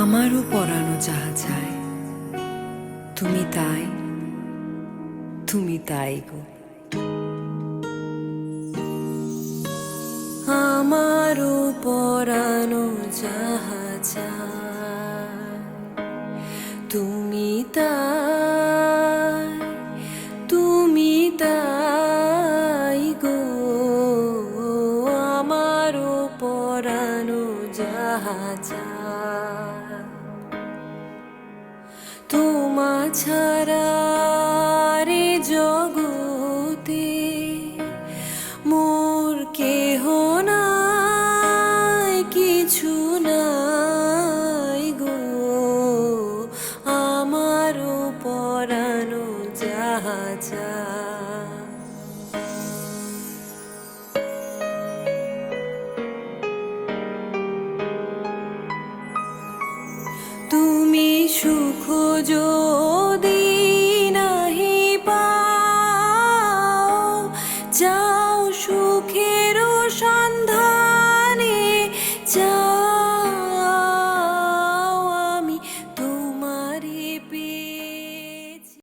আমারও পরানো যাহা চায় তুমি তাই তুমি তাই গো। আমারও পরানো যাহা চায় তুমি তাই তুমি তাই গো। আমারও পরানো যাহা চায় তোমা ছাড়া রে জগতে মোর কেহ নাই কিছু নাই গো। আমারও পরানো যাহা তুমি সুখ